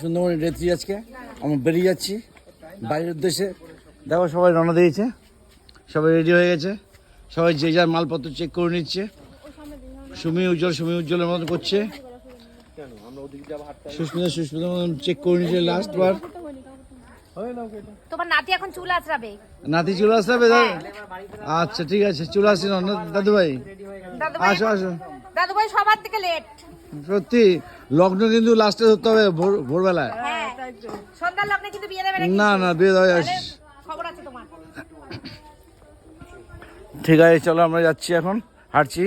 সুন্দরবনে day three আজকে। আমরা বেরিয়ে যাচ্ছি বাইরের উদ্দেশ্যে। দেখো সবাই রওনা দিয়েছে। সবাই রেডি হয়ে গেছে। সবাই যে যার মালপত্র চেক করে নিচ্ছে। সুমি উজ্জ্বল সুমি উজ্জ্বলের মতো করছে। সুস্মিতা সুস্মিতার মতন চেক করে নিচ্ছে লাস্ট বার। তোমার নাতি এখন চুল আঁচড়াবে নাতি চলে আসতে হবে দাদা? আচ্ছা ঠিক আছে চলে আসছি না দাদু ভাই আসো আসো। দাদু ভাই সবার থেকে লেট সত্যি? লগ্ন কিন্তু লাস্টে ধরতে হবে ভোর ভোরবেলায়। হ্যাঁ সন্ধ্যার লগ্নে কিন্তু বিয়ে দেবে না না বিয়ে দেওয়া খবর আছে তোমার। ঠিক আছে চলো আমরা যাচ্ছি এখন হাঁটছি।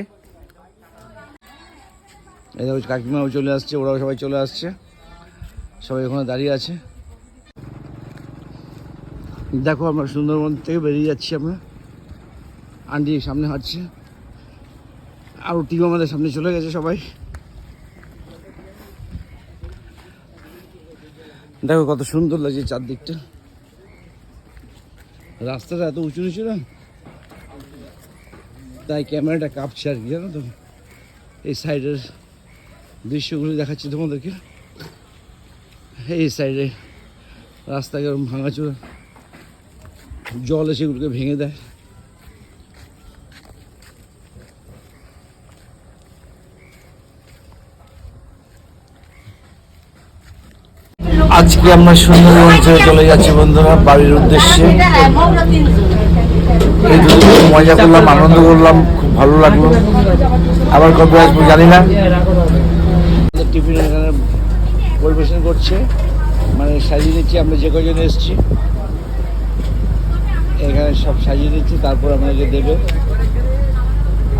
এই দেখো কাকিমাও চলে আসছে ওরাও সবাই চলে আসছে। সবাই ওখানে দাঁড়িয়ে আছে। দেখো আমরা সুন্দরবন থেকে বেরিয়ে যাচ্ছি আমরা। আন্টি সামনে হাঁটছে। আর টিম আমাদের সামনে চলে গেছে সবাই। দেখো কত সুন্দর লাগছে চারদিকটা। রাস্তাটা এত উঁচু নিচু না? তাই ক্যামেরাটা কাঁপছে আর কি, জানো তো? এই সাইডের দৃশ্যগুলো দেখাচ্ছি তোমাদেরকে। এই সাইডে এরকম ভাঙাচোরা। জল এসে এগুলোকে ভেঙে দেয়। আজকে আমরা সুন্দরবন চলে যাচ্ছি বন্ধুরা, বাড়ির উদ্দেশ্যে। এই দুদিন মজা করলাম, আনন্দ করলাম, খুব ভালো লাগল। আবার কবে আসব জানি না। টিফিন এখানে পরিবেশন করছে। মানে সাজিয়ে নিচ্ছি, আমরা যে কজন এসেছি। এখানে সব সাজিয়ে নিচ্ছি, তারপর আমাদেরকে দেবে।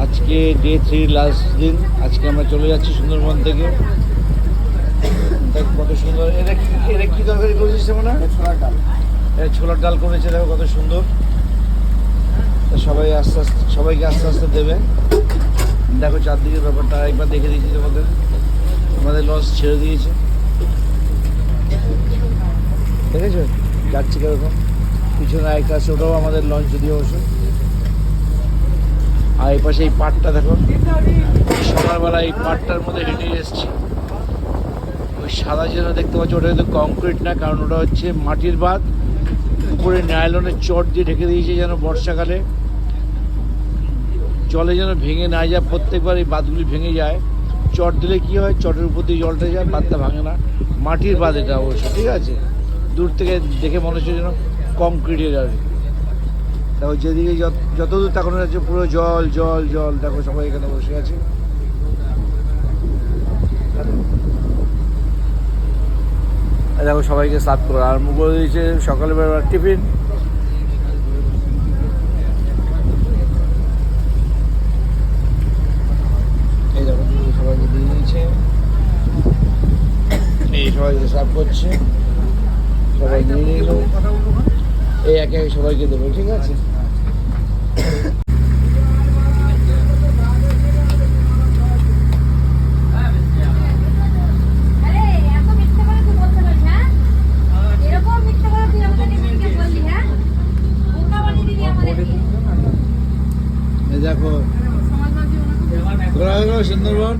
আজকে ডে থ্রি লাস্ট দিন, আজকে আমরা চলে যাচ্ছি সুন্দরবন থেকে। দেখ কত সুন্দর। এটা কি এটা করেছিস না ছোলার ডাল এটা ছোলার ডাল করেছে, দেখো কত সুন্দর। সবাই আস্তে আস্তে সবাইকে আস্তে আস্তে দেবে। দেখো চারদিকের ব্যাপারটা, একবার দেখে দিয়েছি তোমাদের। আমাদের লঞ্চ ছেড়ে দিয়েছে। দেখেছ? যাচ্ছে কীরকম। পিছনে একটা আছে, ওটাও আমাদের লঞ্চ যদি অবশ্য আর এই পাশে এই পাটটা দেখো। সকালবেলা এই পাটটার মধ্যে হেঁটে এসছি। সাদা যেন দেখতে পাচ্ছি, ওটা কিন্তু কংক্রিট না, কারণ ওটা হচ্ছে মাটির বাঁধ। উপরে নাইলনের চট দিয়ে ঢেকে দিয়েছে যেন বর্ষাকালে। জলে যেন ভেঙে না যায়, প্রত্যেকবার এই বাঁধগুলি ভেঙে যায়। চট দিলে কি হয়, চটের উপর দিয়ে জলটা যায়, বাঁধটা ভাঙে না। মাটির বাঁধ এটা অবশ্য, ঠিক আছে? দূর থেকে দেখে মনে হচ্ছে যেন কংক্রিটের আর। দেখো যেদিকে যত- যতদূর তাকানো যাচ্ছে, পুরো জল জল জল, দেখো সবাই এখানে বসে আছে এই দেখো, সবাইকে সার্ভ করে। আরম্ভ করে দিয়েছে সকালে বেরোবার টিফিন। এই সবাইকে দিয়ে দিয়েছে। এই সার্ভ করছে। সবাই নিয়ে এই সবাইকে দেবো, ঠিক আছে আরে এত মিথ্যে করে তুই বলতে পারিস হ্যাঁ এরকম মিথ্যে করে তুই আমাকে টিফিনকে বললি হ্যাঁ বোকা বানিয়ে দিবি আমাদেরকে এই দেখো। ঘোরা হয়ে গেল সুন্দরবন।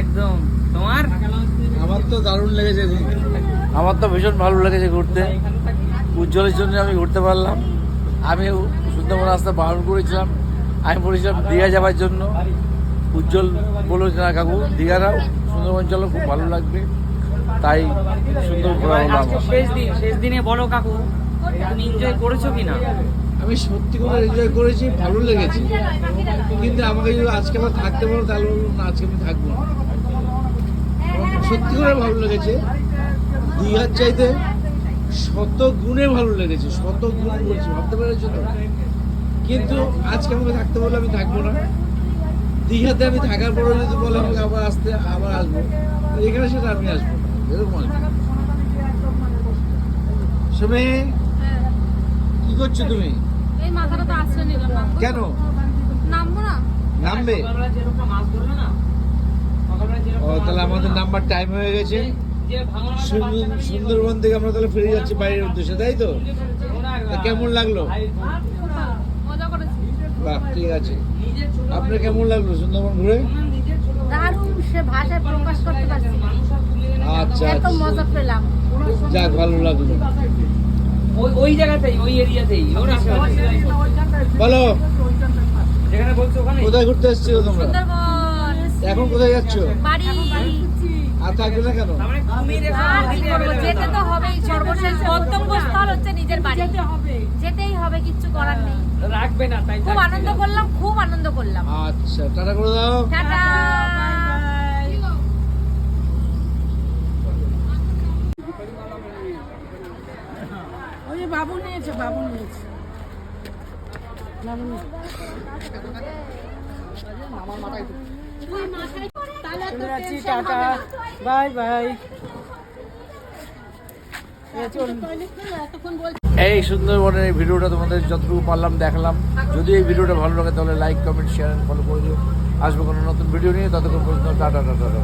একদম। তোমার? আমার তো দারুণ লেগেছে আমার তো ভীষণ ভালো লেগেছে ঘুরতে। উজ্জ্বলের জন্য আমি ঘুরতে পারলাম। আমি সুন্দরবন রাস্তা বারণ করেছিলাম। আমি বলেছিলাম দীঘা যাওয়ার জন্য। উজ্জ্বল বলো না কাকু দীঘারাও সুন্দরবন চলো খুব ভালো লাগবে। তাই সুন্দর ঘোরা হলো শেষ দিন শেষ দিনে বলো কাকু তুমি এনজয় করেছ কি না আমি সত্যি করে এনজয় করেছি, ভালো লেগেছে। কিন্তু আমাকে যদি আজকে আমার থাকতে পারো, তাহলে না, আজকে আমি থাকব না। সত্যি করে ভালো লেগেছে। দীঘার চাইতে শত গুণে ভালো লেগেছে, শত গুণ বলছি ভাবতে পেরেছ তো? কিন্তু আজকে আমাকে থাকতে বলে আমি থাকব না। দীঘাতে আমি থাকার পরে যদি বলে আমাকে আবার আসতে, আবার আসব এখানে সেটা আমি আসব না, এরকম আর কি করছ তুমি? এই মাথাটা তো আশ্রয় নিলাম না। কেন? নামবো না। নামবে? ও তাহলে আমাদের নাম্বার টাইম হয়ে গেছে। সুন্দরবন থেকে আমরা তাহলে ফিরে যাচ্ছি বাইরের উদ্দেশ্যে তাই তো? তা কেমন লাগল? মজা বাহ ঠিক আছে। আপনার কেমন লাগল সুন্দরবন ঘুরে? দারুণ সে ভাষায় প্রকাশ করতে পারছি আচ্ছা এত আচ্ছা। মজা পেলাম। যাক ভালো লাগল। ওই জায়গাতেই ওই এরিয়াতেই ওর আশেপাশে বলো। যেখানে বলছো ওখানে? কোথায় ঘুরতে এসছো তোমরা? এখন কোথায় যাচ্ছ? বাড়ি। আর থাকবে না কেন? তার কুমির এসে আর কি করব যেতে তো হবেই। সর্বশেষ গন্তব্যস্থল হচ্ছে নিজের বাড়ি। যেতেই হবে কিচ্ছু করার নেই। রাখবে না তাই খুব আনন্দ করলাম খুব আনন্দ করলাম। আচ্ছা টাটা করে দাও। টাটা। যাচ্ছি টাটা বাই বাই এই সুন্দরবনের এই ভিডিওটা তোমাদের যতটুকু পারলাম দেখালাম। যদি এই ভিডিওটা ভালো লাগে তাহলে লাইক কমেন্ট শেয়ার ফলো করে দিও। আসব কোনো নতুন ভিডিও নিয়ে, ততক্ষণ পর্যন্ত টাটা টাটা টাটা।